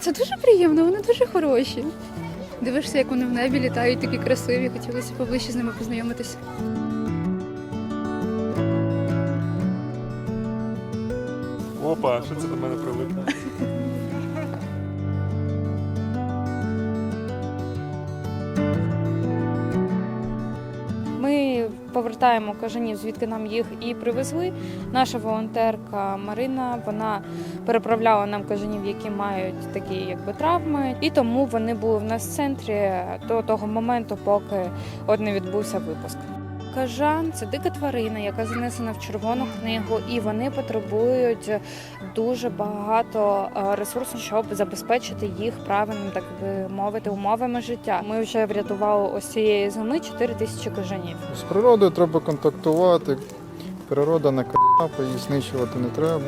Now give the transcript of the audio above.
Це дуже приємно, вони дуже хороші. Дивишся, як вони в небі літають, такі красиві, хотілося поближче з ними познайомитися. Опа, що це до мене прилипло? Повертаємо кажанів, звідки нам їх і привезли. Наша волонтерка Марина вона переправляла нам кажанів, які мають такі якби травми, і тому вони були в нас в центрі до того моменту, поки от не відбувся випуск. Кажан це дика тварина, яка занесена в червону книгу, і вони потребують дуже багато е, ресурсу, щоб забезпечити їх правильним, так би мовити, умовами життя. Ми вже врятували ось цієї зими 4 тисячі кажанів. З природою треба контактувати. Природа не к***а, її знищувати не треба.